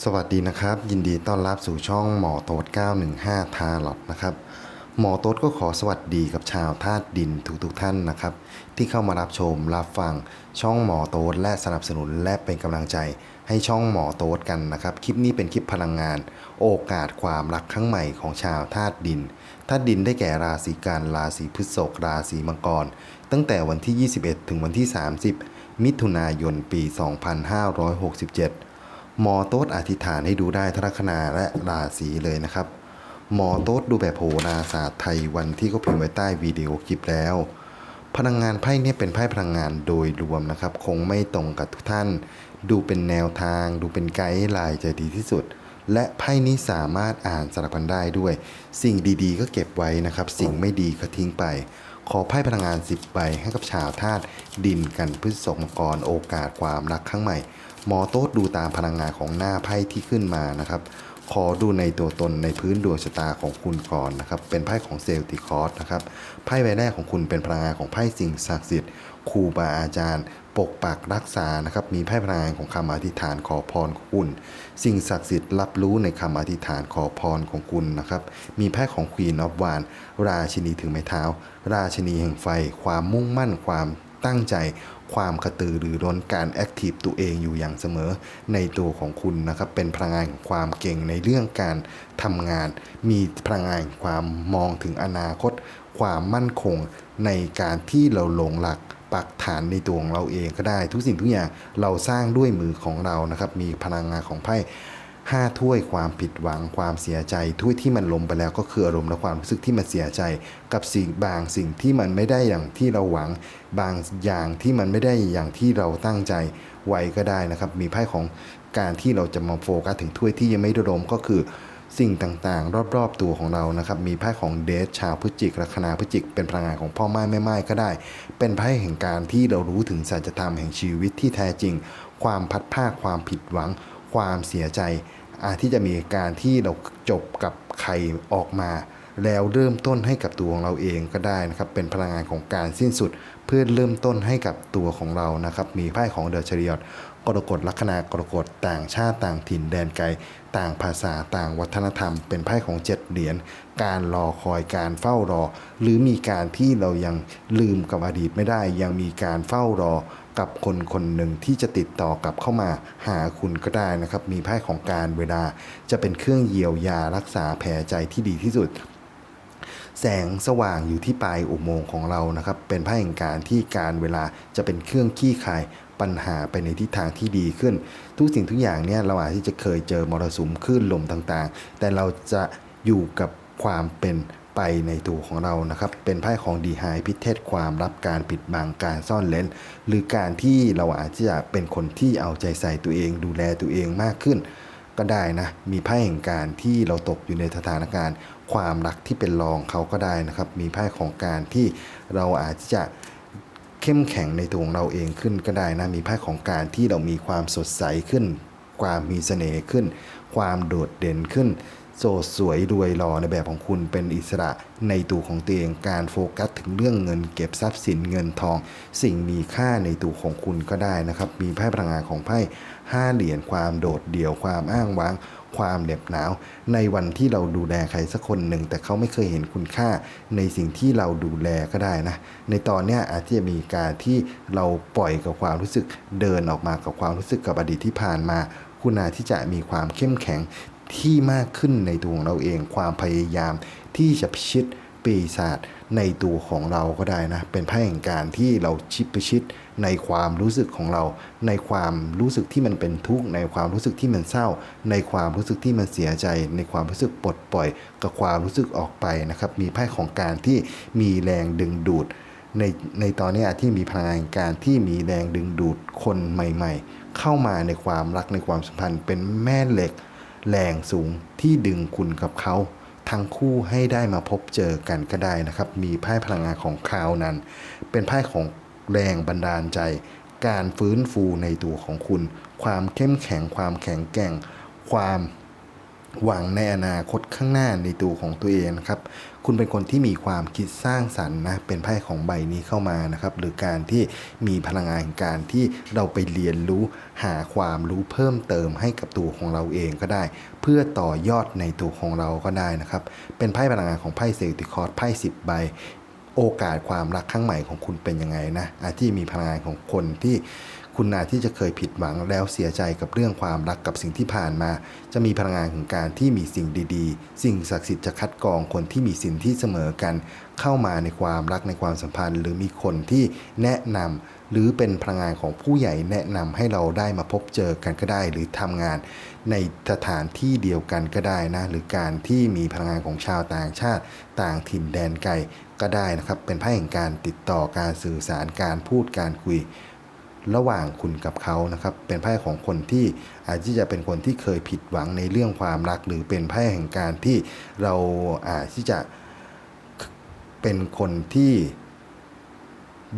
สวัสดีนะครับ ยินดีต้อนรับสู่ช่องหมอโต๊ด915 ทาร์ลอตนะครับหมอโต๊ดก็ขอสวัสดีกับชาวธาตุดินทุกๆทท่านนะครับ ที่เข้ามารับชมรับฟังช่องหมอโต๊ดและสนับสนุนและเป็นกำลังใจให้ช่องหมอโต๊ดกันนะครับ คลิปนี้เป็นคลิปพลังงาน โอกาสความรักครั้งใหม่ของชาวธาตุดินธาตุดินได้แก่ราศีกันราศีพฤษภราศีมังกร ตั้งแต่วันที่ 21 ถึงวันที่ 30 มิถุนายนปี 2567 หมอโต๊ดอธิษฐานให้ดูได้ทลัคนาและราศีเลยนะครับ หมอโต๊ดดูแบบโหราศาสตร์ไทยวันที่เขาพิมพ์ไว้ใต้วิดีโอคลิปแล้ว พลังงานไพ่เนี่ยเป็นไพ่พลังงานโดยรวมนะครับ คงไม่ตรงกับทุกท่าน ดูเป็นแนวทาง ดูเป็นไกด์ไลน์จะดีที่สุด และไพ่นี้สามารถอ่านสลับกันได้ด้วย สิ่งดีๆ ก็เก็บไว้นะครับ สิ่งไม่ดีก็ทิ้งไปขอไพ่พลังงาน 10 ใบให้กับชาวธาตุดินกันพฤษภมักรโอกาสความรักครั้งใหม่ หมอโต๊ดดูตามพลังงานของหน้าไพ่ที่ขึ้นมานะครับ ขอดูในตัวตนในพื้นดวงชะตาของคุณก่อนนะครับ เป็นไพ่ของเซลติคอสนะครับ ไพ่ใบแรกของคุณเป็นพลังงานของไพ่สิ่งศักดิ์สิทธิ์ครูบาอาจารย์ปกปักรักษานะครับ มีไพ่พลังงานของคำอธิษฐานขอพรของคุณ สิ่งศักดิ์สิทธิ์รับรู้ในคำอธิษฐานขอพรของคุณนะครับ มีไพ่ของควีนอ f ฟวานราชินีถึงไม้เท้า ราชินีแห่งไฟ ความมุ่งมั่นความ ตั้งใจความกระตือรือร้นการแอคทีฟตัวเองอยู่อย่างเสมอในตัวของคุณนะครับ เป็นพลังงานของความเก่งในเรื่องการทำงาน มีพลังงานความมองถึงอนาคต ความมั่นคงในการที่เราหลงหลักปักฐานในตัวของเราเองก็ได้ ทุกสิ่งทุกอย่างเราสร้างด้วยมือของเรานะครับ มีพลังงานของไพ่ ห้าถ้วยความผิดหวังความเสียใจถ้วยที่มันล้มไปแล้วก็คืออารมณ์และความรู้สึกที่มันเสียใจ กับสิ่งบางสิ่งที่มันไม่ได้อย่างที่เราหวัง บางอย่างที่มันไม่ได้อย่างที่เราตั้งใจไว้ก็ได้นะครับ มีไพ่ของการที่เราจะมาโฟกัสถึงถ้วยที่ยังไม่ได้ล้มก็คือสิ่งต่างๆ รอบๆตัวของเรานะครับ มีไพ่ของเดชชาวพฤจิกลัคนาพฤจิก เป็นพลังงานของพ่อไม้แม่ไม้ก็ได้ เป็นไพ่แห่งการที่เรารู้ถึงสัจธรรมแห่งชีวิตที่แท้จริง ความพัดภาความผิดหวัง ความเสียใจอาจที่จะมีการที่เราจบกับใครออกมา แล้วเริ่มต้นให้กับตัวของเราเองก็ได้นะครับ เป็นพลังงานของการสิ้นสุด เพื่อเริ่มต้นให้กับตัวของเรานะครับ มีไพ่ของเดอะชริอตกรกฎลัคนากรกฎต่างชาติต่างถิ่นแดนไกล ต่างภาษาต่างวัฒนธรรม เป็นไพ่ของเจ็ดเหรียญการรอคอยการเฝ้ารอ หรือมีการที่เรายังลืมกับอดีตไม่ได้ ยังมีการเฝ้ารอ กับคนคนหนึ่งที่จะติดต่อกลับเข้ามาหาคุณก็ได้นะครับ มีไพ่ของการเวลาจะเป็นเครื่องเยียวยารักษาแผลใจที่ดีที่สุด แสงสว่างอยู่ที่ปลายอุโมงค์ของเรานะครับ เป็นไพ่แห่งการที่การเวลาจะเป็นเครื่องขี้คายปัญหาไปในทิศทางที่ดีขึ้น ทุกสิ่งทุกอย่างเนี่ยเราอาจที่จะเคยเจอมรสุมคลื่นลมต่างๆ แต่เราจะอยู่กับความเป็น ไปในตัวของเรานะครับ เป็นไพ่ของดีไฮพิเทศความรับการปิดบังการซ่อนเลนหรือการที่เราอาจจะเป็นคนที่เอาใจใส่ตัวเอง ดูแลตัวเองมากขึ้น ก็ได้นะ มีไพ่แห่งการที่เราตกอยู่ในสถานการณ์ ความรักที่เป็นรองเขาก็ได้นะครับ มีไพ่ของการที่เราอาจจะเข้มแข็งในตัวของเราเองขึ้นก็ได้นะ มีไพ่ของการที่เรามีความสดใสขึ้น ความมีเสน่ห์ขึ้น ความโดดเด่นขึ้น โสดสวยรวยรอในแบบของคุณเป็นอิสระในตัวของตัวเองการโฟกัสถึงเรื่องเงินเก็บทรัพย์สินเงินทอง สิ่งมีค่าในตัวของคุณก็ได้นะครับ มีไพ่พลังงานของไพ่ห้าเหรียญความโดดเดี่ยวความอ้างว้างความเหน็บหนาว ในวันที่เราดูแลใครสักคนหนึ่ง แต่เขาไม่เคยเห็นคุณค่าในสิ่งที่เราดูแลก็ได้นะ ในตอนนี้อาจจะมีการที่เราปล่อยกับความรู้สึกเดินออกมากับความรู้สึกกับอดีตที่ผ่านมา คุณอาจที่จะมีความเข้มแข็ง ที่มากขึ้นในตัวของเราเอง ความพยายามที่จะพิชิตปีศาจในตัวของเราก็ได้นะ เป็นไพ่แห่งการที่เราชิดพิชิตในความรู้สึกของเรา ในความรู้สึกที่มันเป็นทุกข์ในความรู้สึกที่มันเศร้า ในความรู้สึกที่มันเสียใจ ในความรู้สึกปลดปล่อย กับความรู้สึกออกไปนะครับ มีไพ่ของการที่มีแรงดึงดูด ในในตอนนี้ที่มีพลังงานการที่มีแรงดึงดูดคนใหม่ ๆ เข้ามาในความรักในความสัมพันธ์เป็นแม่เหล็ก แรงสูงที่ดึงคุณกับเขา ทั้งคู่ให้ได้มาพบเจอกันก็ได้นะครับ มีไพ่พลังงานของคราวนั้น เป็นไพ่ของแรงบันดาลใจ การฟื้นฟูในตัวของคุณ ความเข้มแข็งความแข็งแกร่ง ความ หวังในอนาคตข้างหน้าในตัวของตัวเองนะครับ คุณเป็นคนที่มีความคิดสร้างสรรค์นะ เป็นไพ่ของใบนี้เข้ามานะครับ หรือการที่มีพลังงานการที่เราไปเรียนรู้หาความรู้เพิ่มเติมให้กับตัวของเราเองก็ได้ เพื่อต่อยอดในตัวของเราก็ได้นะครับ เป็นไพ่พลังงานของไพ่เซลติคอร์ดไพ่สิบใบ โอกาสความรักครั้งใหม่ของคุณเป็นยังไงนะอาที่มีพลังงานของคนที่ คุณอาจที่จะเคยผิดหวังแล้วเสียใจกับเรื่องความรักกับสิ่งที่ผ่านมา จะมีพลังงานของการที่มีสิ่งดีๆ สิ่งศักดิ์สิทธิ์จะคัดกรองคนที่มีสินที่เสมอกัน เข้ามาในความรักในความสัมพันธ์ หรือมีคนที่แนะนำหรือเป็นพลังงานของผู้ใหญ่แนะนำให้เราได้มาพบเจอกันก็ได้ หรือทำงานในสถานที่เดียวกันก็ได้นะหรือการที่มีพลังงานของชาวต่างชาติ ต่างถิ่นแดนไกลก็ได้นะครับเป็นไพ่แห่งการติดต่อการสื่อสารการพูดการคุย ระหว่างคุณกับเขานะครับ เป็นไพ่ของคนที่อาจที่จะเป็นคนที่เคยผิดหวังในเรื่องความรัก หรือเป็นไพ่แห่งการที่เราอาจที่จะเป็นคนที่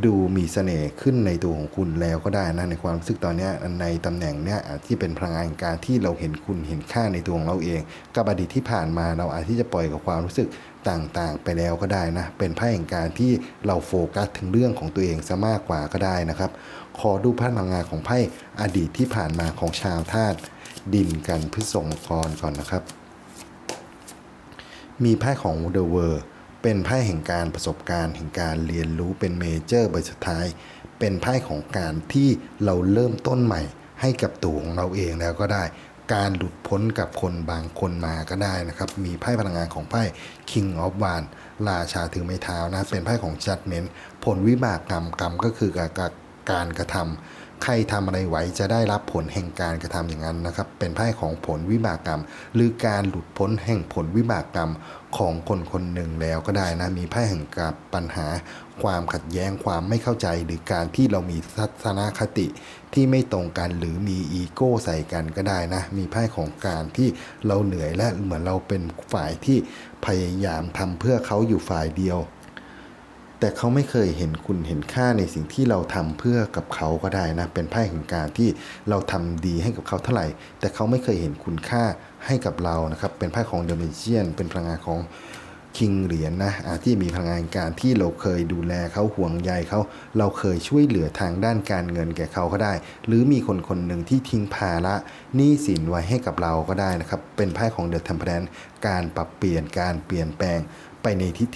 ดูมีเสน่ห์ขึ้นในตัวของคุณแล้วก็ได้นะในความรู้สึกตอนนี้ในตำแหน่งเนี้ยอาจที่เป็นพลังงานการที่เราเห็นคุณเห็นค่าในตัวของเราเอง กับอดีตที่ผ่านมาเราอาจที่จะปล่อยกับความรู้สึก ต่างๆ ไปแล้วก็ได้นะ เป็นไพ่แห่งการที่เราโฟกัสถึงเรื่องของตัวเองซะมากกว่าก็ได้นะครับ ขอดูพลังงานของไพ่อดีตที่ผ่านมาของชาวธาตุดินกันพฤษภกรก่อนนะครับ มีไพ่ของเดอะเวอร์เป็นไพ่แห่งการประสบการณ์แห่งการเรียนรู้เป็นเมเจอร์ใบสุดท้าย เป็นไพ่ของการที่เราเริ่มต้นใหม่ให้กับตัวของเราเองแล้วก็ได้ การหลุดพ้นกับคนบางคนมาก็ได้นะครับ มีไพ่พลังงานของไพ่ King of w a n d ราชาถือไม้เท้านะเป็นไพ่ของ Judgment ผลวิบากกรรมกรรมก็คือการกระทำใครทำอะไรไว้จะได้รับผลแห่งการกระทำอย่างนั้นนะครับ เป็นไพ่ของผลวิบากกรรม หรือการหลุดพ้นแห่งผลวิบากกรรมของคนคนหนึ่งแล้วก็ได้นะมีไพ่แห่งกับปัญหา ความขัดแย้งความไม่เข้าใจ หรือการที่เรามีทัศนคติที่ไม่ตรงกันหรือมีอีโก้ใส่กันก็ได้นะ มีไพ่ของการที่เราเหนื่อยและเหมือนเราเป็นฝ่ายที่พยายามทำเพื่อเขาอยู่ฝ่ายเดียว แต่เขาไม่เคยเห็นคุณเห็นค่าในสิ่งที่เราทำเพื่อกับเขาก็ได้นะ เป็นไพ่แห่งการที่เราทำดีให้กับเขาเท่าไหร่ แต่เขาไม่เคยเห็นคุณค่าให้กับเรานะครับ เป็นไพ่ของเดอะเมเจียนเป็นพลังงานของ คิงเหรียญนนะที่มีพลังงานการที่เราเคยดูแลเขาห่วงใยเขาเราเคยช่วยเหลือทางด้านการเงินแก่เขาก็ได้ หรือมีคนคนหนึ่งที่ทิ้งภาระหนี้สินไว้ให้กับเราก็ได้นะครับ เป็นไพ่ของเดอะ e ทมเพลนการปรับเปลี่ยนการเปลี่ยนแปลงไปในทิศ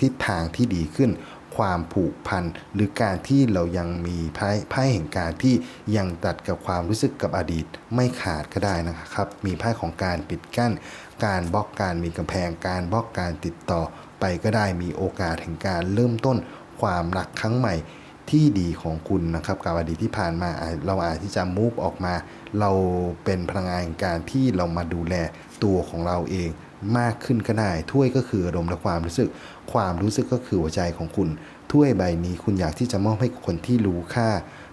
ทิศทางที่ดีขึ้น ความผูกพัน หรือการที่เรายังมีไพ่ไพ่แห่งการที่ยังตัดกับความรู้สึกกับอดีตไม่ขาดก็ได้นะครับ มีไพ่ของการปิดกั้น การบล็อกการมีกำแพงการบล็อกการติดต่อไปก็ได้มีโอกาสแห่งการเริ่มต้นความรักครั้งใหม่ที่ดีของคุณนะครับกับอดีตที่ผ่านมาเราอาจที่จะมูฟออกมา เราเป็นพลังงานการที่เรามาดูแลตัวของเราเอง มากขึ้นก็ได้ ถ้วยก็คืออารมณ์และความรู้สึก ความรู้สึกก็คือหัวใจของคุณ ถ้วยใบนี้คุณอยากที่จะมอบให้กับคนที่รู้ค่า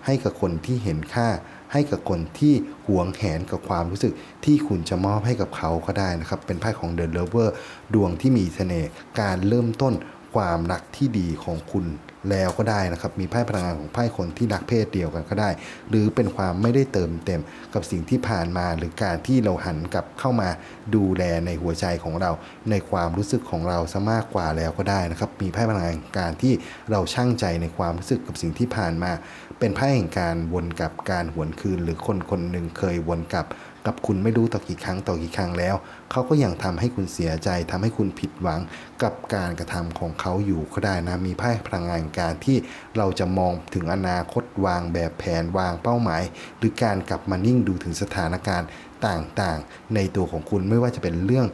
ให้กับคนที่เห็นค่า ให้กับคนที่หวงแหนกับความรู้สึก ที่คุณจะมอบให้กับเขาก็ได้นะครับ เป็นไพ่ของเดอะเลเวอร์ดวงที่มีเสน่ห์การเริ่มต้น ความรักที่ดีของคุณแล้วก็ได้นะครับ มีไพ่พลังงานของไพ่คนที่รักเพศเดียวกันก็ได้ หรือเป็นความไม่ได้เติมเต็มกับสิ่งที่ผ่านมา หรือการที่เราหันกลับเข้ามาดูแลในหัวใจของเรา ในความรู้สึกของเราซะมากกว่าแล้วก็ได้นะครับ มีไพ่พลังงานการที่เราช่างใจในความรู้สึกกับสิ่งที่ผ่านมา เป็นไพ่แห่งการวนกลับการหวนคืน หรือคนคนหนึ่งเคยวนกลับ กับคุณไม่รู้ต่อกี่ครั้งต่อกี่ครั้งแล้ว เขาก็ยังทำให้คุณเสียใจทำให้คุณผิดหวังกับการกระทำของเขาอยู่ก็ได้นะมีไพ่พลังงานการที่เราจะมองถึงอนาคตวางแบบแผนวางเป้าหมาย หรือการกลับมานิ่งดูถึงสถานการณ์ต่างๆ ในตัวของคุณไม่ว่าจะเป็นเรื่อง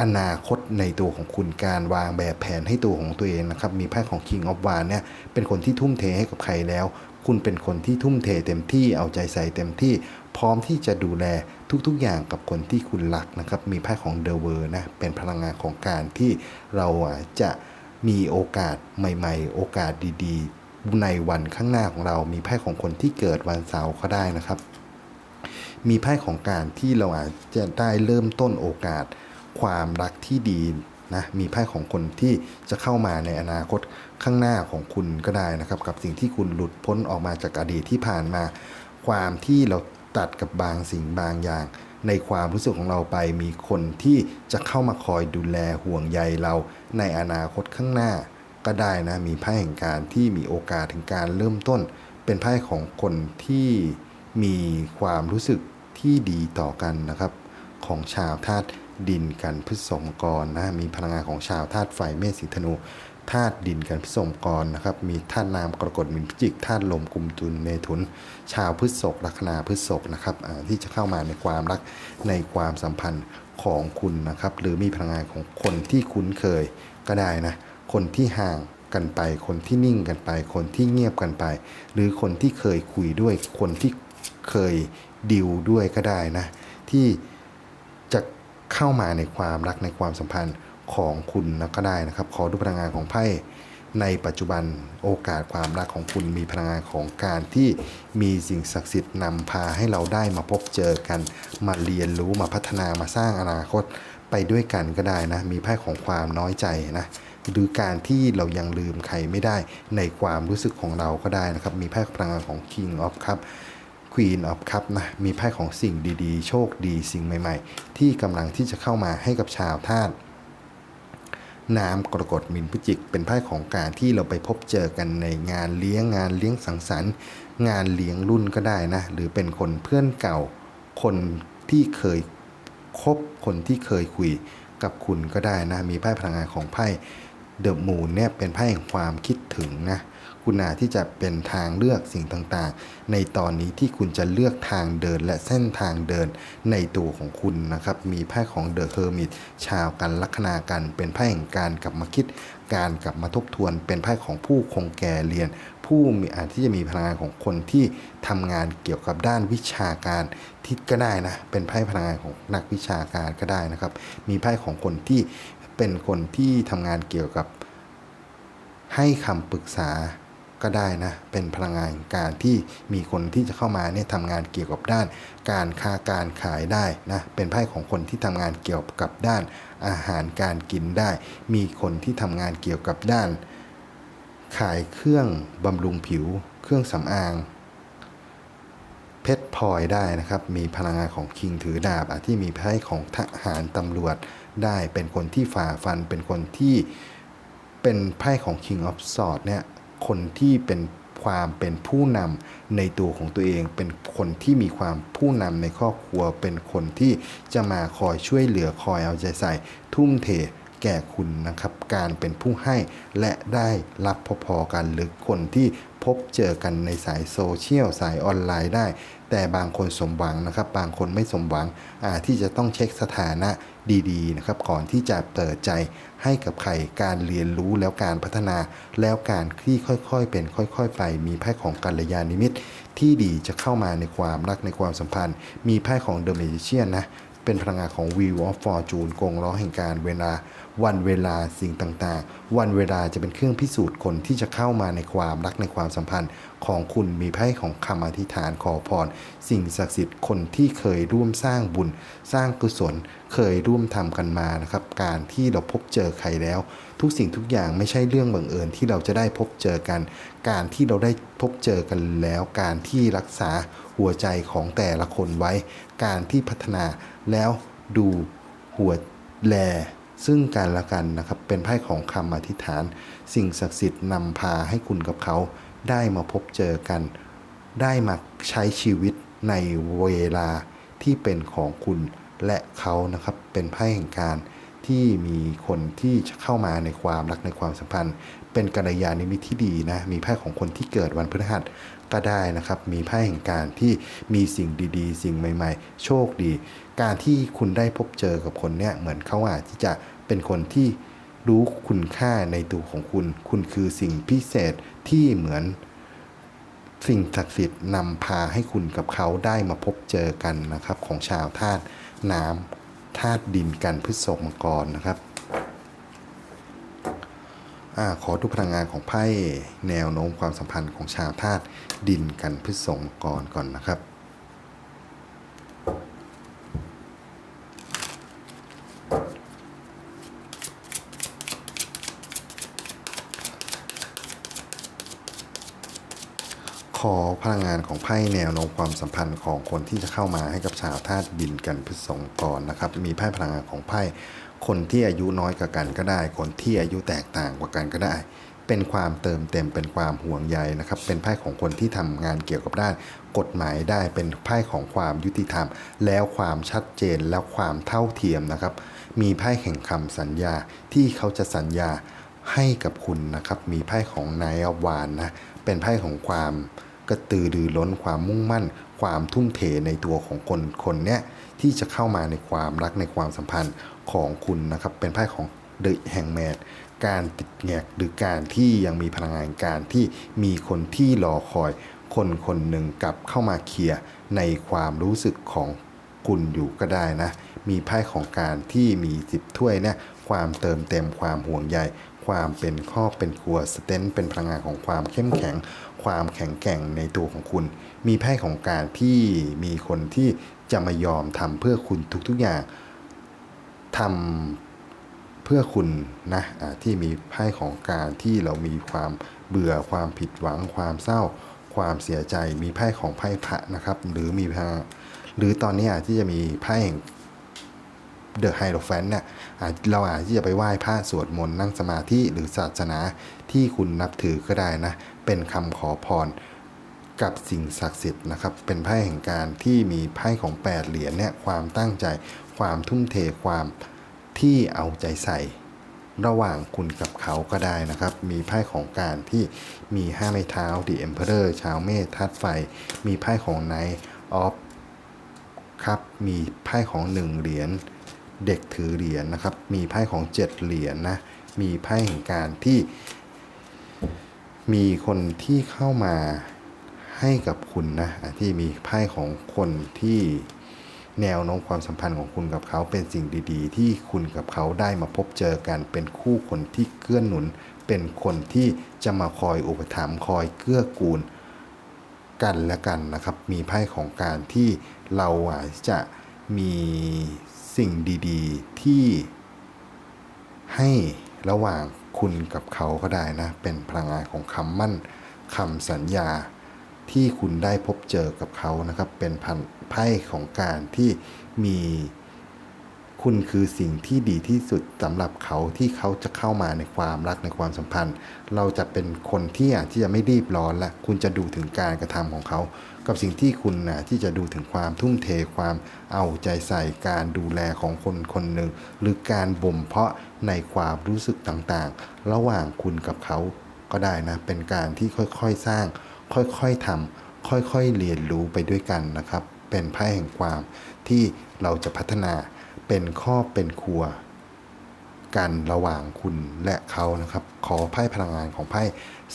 อนาคตในตัวของคุณการวางแบบแผนให้ตัวของตัวเองนะครับ มีไพ่ของ King of w a n เนี่ยเป็นคนที่ทุ่มเทให้กับใครแล้ว คุณเป็นคนที่ทุ่มเทเต็มที่เอาใจใส่เต็มที่ พร้อมที่จะดูแลทุกๆอย่างกับคนที่คุณรักนะครับ มีไพ่ของ The World นะเป็นพลังงานของการที่เราจะมีโอกาสใหม่ ๆ โอกาสดีๆ ในวันข้างหน้าของเรา มีไพ่ของคนที่เกิดวันเสาร์ก็ได้นะครับ มีไพ่ของการที่เราอาจจะได้เริ่มต้นโอกาสความรักที่ดี นะมีไพ่ของคนที่จะเข้ามาในอนาคตข้างหน้าของคุณก็ได้นะครับ กับสิ่งที่คุณหลุดพ้นออกมาจากอดีตที่ผ่านมา ความที่เราตัดกับบางสิ่งบางอย่าง ในความรู้สึกของเราไปมีคนที่จะเข้ามาคอยดูแลห่วงใยเราในอนาคตข้างหน้าก็ได้นะมีไพ่แห่งการที่มีโอกาสถึงการเริ่มต้น เป็นไพ่ของคนที่มีความรู้สึกที่ดีต่อกันนะครับ ของชาวธาตุ ดินกันพฤษมกรนะมีพลังงานของชาวธาตุไฟเมษสิงห์ธนูธาตุดินกันพฤษมกรนะครับ มีธาตุน้ำกรกฎมินพิจิกธาตุลมกุมตุลเมถุน ชาวพฤษภลัคนาพฤษภนะครับที่จะเข้ามาในความรักในความสัมพันธ์ของคุณนะครับ หรือมีพลังงานของคนที่คุ้นเคยก็ได้นะคนที่ห่างกันไป คนที่นิ่งกันไป คนที่เงียบกันไป หรือคนที่เคยคุยด้วยคนที่เคยดิวด้วยก็ได้นะที่ เข้ามาในความรักในความสัมพันธ์ของคุณนะก็ได้นะครับ ขอดูพลังงานของไพ่ในปัจจุบันโอกาสความรักของคุณมีพลังงานของการที่มีสิ่งศักดิ์สิทธิ์นำพาให้เราได้มาพบเจอกัน มาเรียนรู้มาพัฒนามาสร้างอนาคตไปด้วยกันก็ได้นะ มีไพ่ของความน้อยใจนะหรือการที่เรายังลืมใครไม่ได้ในความรู้สึกของเราก็ได้นะครับ มีไพ่พลังงานของ King of Cup Queen of Cup นะมีไพ่ของสิ่งดีๆ โชคดีสิ่งใหม่ ๆ ที่กำลังที่จะเข้ามาให้กับชาวธาตุน้ำกรกฎมินพิจิก เป็นไพ่ของการที่เราไปพบเจอกันในงานเลี้ยงงานเลี้ยงสังสรรค์ งานเลี้ยงรุ่นก็ได้นะ หรือเป็นคนเพื่อนเก่า คนที่เคยคบคนที่เคยคุยกับคุณก็ได้นะ มีไพ่พลังงานของไพ่เดอะมูนเนี่ยเป็นไพ่แห่งความคิดถึงนะ คุณอาจที่จะเป็นทางเลือกสิ่งต่างๆ ในตอนนี้ที่คุณจะเลือกทางเดินและเส้นทางเดินในตัวของคุณนะครับ มีไพ่ของเดอะเฮอร์มิตชาวกันลัคนากันเป็นไพ่แห่งการกลับมาคิด การกลับมาทบทวน เป็นไพ่ของผู้คงแก่เรียน ผู้มีอาจที่จะมีพลังงานของคนที่ทำงานเกี่ยวกับด้านวิชาการที่ก็ได้นะ เป็นไพ่พลังงานของนักวิชาการก็ได้นะครับ มีไพ่ของคนที่เป็นคนที่ทำงานเกี่ยวกับให้คำปรึกษา ก็ได้นะ เป็นพลังงานการที่มีคนที่จะเข้ามาเนี่ยทำงานเกี่ยวกับด้าน การค้าการขายได้นะ เป็นไพ่ของคนที่ทำงานเกี่ยวกับด้านอาหารการกินได้ มีคนที่ทำงานเกี่ยวกับด้าน ขายเครื่องบำรุงผิว เครื่องสำอางเพชรพลอยได้นะครับ มีพลังงานของคิงถือดาบที่มีไพ่ของทหารตำรวจได้ เป็นคนที่ฝ่าฟัน เป็นคนที่เป็นไพ่ของ King of Swords เนี่ย คนที่เป็นความเป็นผู้นำในตัวของตัวเอง เป็นคนที่มีความผู้นำในครอบครัว เป็นคนที่จะมาคอยช่วยเหลือคอยเอาใจใส่ ทุ่มเทแก่คุณนะครับ การเป็นผู้ให้และได้รับพอๆกันหรือคนที่พบเจอกันในสายโซเชียลสายออนไลน์ได้ แต่บางคนสมหวังนะครับ บางคนไม่สมหวังอาจที่จะต้องเช็คสถานะ ดีๆนะครับก่อนที่จะเปิดใจให้กับใครการเรียนรู้แล้วการพัฒนา แล้วการที่ค่อยๆ เป็นค่อยๆ ไป มีไพ่ของกัลยาณมิตร ที่ดีจะเข้ามาในความรักในความสัมพันธ์ มีไพ่ของเดอะเมจิเชียนนะเป็นพลังงานของ Wheel of Fortune กงล้อแห่งการเวลา วันเวลาสิ่งต่างๆ วันเวลาจะเป็นเครื่องพิสูจน์คนที่จะเข้ามาในความรักในความสัมพันธ์ ของคุณมีไพ่ของคำอธิษฐานขอพร สิ่งศักดิ์สิทธิ์คนที่เคยร่วมสร้างบุญ สร้างกุศล เคยร่วมทำกันมานะครับ การที่เราพบเจอใครแล้ว ทุกสิ่งทุกอย่างไม่ใช่เรื่องบังเอิญที่เราจะได้พบเจอกัน การที่เราได้พบเจอกันแล้ว การที่รักษาหัวใจของแต่ละคนไว้ การที่พัฒนาแล้วดูหัวแลซึ่งการละกันนะครับเป็นไพ่ของคำอธิษฐาน สิ่งศักดิ์สิทธิ์นำพาให้คุณกับเขา ได้มาพบเจอกัน ได้มาใช้ชีวิตในเวลาที่เป็นของคุณและเขานะครับเป็นไพ่แห่งการที่มีคนที่จะเข้ามาในความรักในความสัมพันธ์ เป็นกัลยาณมิตรที่ดีนะมีไพ่ของคนที่เกิดวันพฤหัสก็ได้นะครับ มีไพ่แห่งการที่มีสิ่งดีๆ สิ่งใหม่ ๆ โชคดี การที่คุณได้พบเจอกับคนเนี้ยเหมือนเขาอาจจะเป็นคนที่ รู้คุณค่าในตัวของคุณ คุณคือสิ่งพิเศษที่เหมือนสิ่งศักดิ์สิทธิ์นำพาให้คุณกับเขาได้มาพบเจอกันนะครับ ของชาวธาตุน้ำธาตุดินกันพฤษภมังกรนะครับอขอดูพลังงานของไพ่แนวโน้มความสัมพันธ์ของชาวธาตุดินกันพฤษภมังกรก่อนนะครับ อพลังงานของไพ่แนวโน้มความสัมพันธ์ของคนที่จะเข้ามาให้กับชาวธาตุดินกันพฤษงกรนะครับ มีไพ่พลังงานของไพ่คนที่อายุน้อยกว่ากันก็ได้ คนที่อายุแตกต่างกว่ากันก็ได้ เป็นความเติมเต็มเป็นความห่วงใยนะครับ เป็นไพ่ของคนที่ทำงานเกี่ยวกับด้าน กฎหมายได้เป็นไพ่ของความยุติธรรม แล้วความชัดเจนแล้วความเท่าเทียมนะครับ มีไพ่แห่งคำสัญญาที่เขาจะสัญญาให้กับคุณนะครับ มีไพ่ของนายอวานนะ เป็นไพ่ของความ กระตือรือร้นความมุ่งมั่น ความทุ่มเทในตัวของคนคนเนี้ยที่จะเข้ามาในความรักในความสัมพันธ์ของคุณนะครับ เป็นไพ่ของเดอะแห่งแมนการติดแงกหรือการที่ยังมีพลังงานการที่มีคนที่รอคอย คนคนหนึ่งกลับเข้ามาเคลียร์ในความรู้สึกของคุณอยู่ก็ได้นะ มีไพ่ของการที่มีสิบถ้วยเนี่ยความเติมเต็มความห่วงใย ความเป็นครอบเป็นครัวสเตนเป็นพลังงานของความเข้มแข็ง ความแข็งแกร่งในตัวของคุณ มีไพ่ของการที่มีคนที่จะมายอมทำเพื่อคุณทุกๆอย่างทำเพื่อคุณนะอ่าที่มีไพ่ของการที่เรามีความเบื่อความผิดหวัง ความเศร้า ความเสียใจ มีไพ่ของไพ่พระนะครับ หรือมีพลังหรือตอนนี้อาจที่จะมีไพ่แห่งเดอะไฮโ o แฟนเนี่ยเราอาจที่จะไปไหว้พระสวดมนต์นั่งสมาธิหรือศาสนาที่คุณนับถือก็ได้นะ เป็นคำขอพรกับสิ่งศักดิ์สิทธิ์นะครับ เป็นไพ่แห่งการที่มีไพ่ของแปดเหรียญเนี่ยความตั้งใจ ความทุ่มเทความที่เอาใจใส่ ระหว่างคุณกับเขาก็ได้นะครับ มีไพ่ของการที่มีห้าไม้เท้า The Emperor ชาวเมธาตุไฟ มีไพ่ของ Knight of ครับมีไพ่ของหนึ่งเหรียญเด็กถือเหรียญนะครับ มีไพ่ของเจ็ดเหรียญนะมีไพ่แห่งการที่ มีคนที่เข้ามาให้กับคุณนะที่มีไพ่ของคนที่แนวโน้มความสัมพันธ์ของคุณกับเขาเป็นสิ่งดีๆ ที่คุณกับเขาได้มาพบเจอกันเป็นคู่คนที่เกื้อหนุน เป็นคนที่จะมาคอยอุปถัมภ์คอยเกื้อกูลกันและกันนะครับ มีไพ่ของการที่เราอาจจะมีสิ่งดีๆ ที่ให้ระหว่าง คุณกับเขาก็ได้นะ เป็นพลังงานของคำมั่นคำสัญญาที่คุณได้พบเจอกับเขานะครับ เป็นไพ่ของการที่มีคุณคือสิ่งที่ดีที่สุดสำหรับเขาที่เขาจะเข้ามาในความรักในความสัมพันธ์ เราจะเป็นคนที่อาจที่จะไม่รีบร้อนและคุณจะดูถึงการกระทำของเขา กับสิ่งที่คุณนะที่จะดูถึงความทุ่มเทความเอาใจใส่การดูแลของคนคนหนึ่ง หรือการบ่มเพาะในความรู้สึกต่างๆ ระหว่างคุณกับเขาก็ได้นะ เป็นการที่ค่อยๆสร้าง ค่อยๆทำค่อยๆเรียนรู้ไปด้วยกันนะครับ เป็นไพ่แห่งความที่เราจะพัฒนาเป็นครอบเป็นครัวกันระหว่างคุณและเขานะครับ ขอไพ่พลังงานของไพ่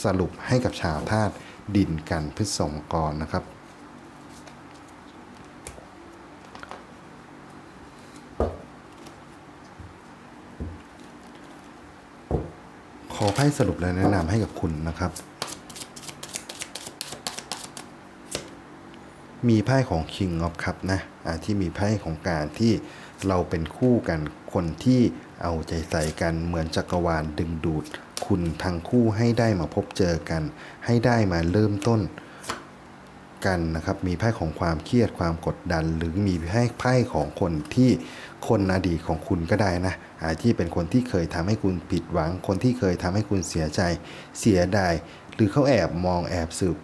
สรุปให้กับชาวธาตุดินกันพฤษสงกรนะครับ อไพ่สรุปและแนะนำให้กับคุณนะครับ มีไพ่ของ King of Cup นะที่มีไพ่ของการที่เราเป็นคู่กันคนที่เอาใจใส่กันเหมือนจักรวาลดึงดูด คุณทั้งคู่ให้ได้มาพบเจอกัน ให้ได้มาเริ่มต้นกันนะครับมีไพ่ของความเครียดความกดดัน หรือมีไพ่ไพ่ของคนที่คนอดีตของคุณก็ได้นะ ที่เป็นคนที่เคยทำให้คุณผิดหวัง คนที่เคยทำให้คุณเสียใจ เสียดาย หรือเขาแอบมองแอบสืบ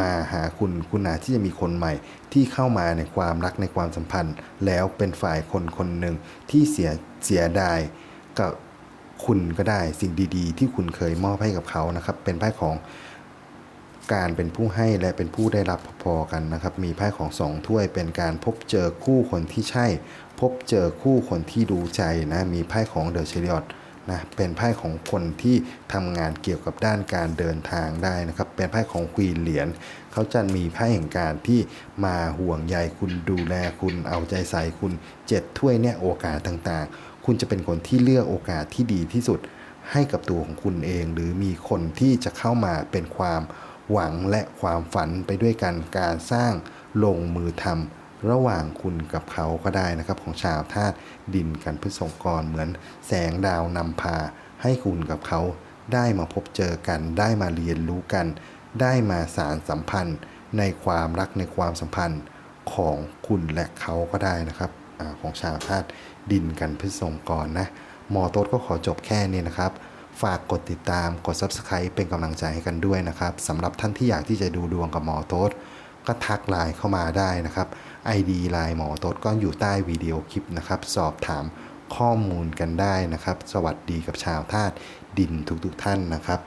มาหาคุณคุณอาจที่จะมีคนใหม่ ที่เข้ามาในความรักในความสัมพันธ์ แล้วเป็นฝ่ายคนคนหนึ่งที่เสียเสียดายกับคุณก็ได้สิ่งดี ๆ ที่คุณเคยมอบให้กับเขานะครับ เป็นไพ่ของ การเป็นผู้ให้และเป็นผู้ได้รับพอๆกันนะครับ มีไพ่ของสองถ้วยเป็นการพบเจอคู่คนที่ใช่ พบเจอคู่คนที่รู้ใจนะมีไพ่ของเดอะเชริออตนะเป็นไพ่ของคนที่ทำงานเกี่ยวกับด้านการเดินทางได้นะครับ เป็นไพ่ของควีนเหรียญเขาจะมีไพ่แห่งการที่มาห่วงใยคุณดูแลคุณเอาใจใส่คุณเจ็ดถ้วยเนี่ยโอกาสต่างๆ คุณจะเป็นคนที่เลือกโอกาสที่ดีที่สุดให้กับตัวของคุณเอง หรือมีคนที่จะเข้ามาเป็นความ หวังและความฝันไปด้วยกันการสร้างลงมือทำระหว่างคุณกับเขาก็ได้นะครับ ของชาวธาตุดินกันพฤษงกรเหมือนแสงดาวนำพา ให้คุณกับเขาได้มาพบเจอกัน ได้มาเรียนรู้กัน ได้มาสารสัมพันธ์ ในความรักในความสัมพันธ์ของคุณและเขาก็ได้นะครับอของชาวธาตุดินกันพฤษงกรนะหมอโต๊ดก็ขอจบแค่นี้นะครับ ฝากกดติดตามกด Subscribe เป็นกำลังใจให้กันด้วยนะครับสำหรับท่านที่อยากที่จะดูดวงกับหมอโต๊ดก็ทักไลน์เข้ามาได้นะครับ ID ไลน์หมอโต๊ดก็อยู่ใต้วิดีโอคลิปนะครับ สอบถามข้อมูลกันได้นะครับ สวัสดีกับชาวธาตุดินทุกๆท่านนะครับ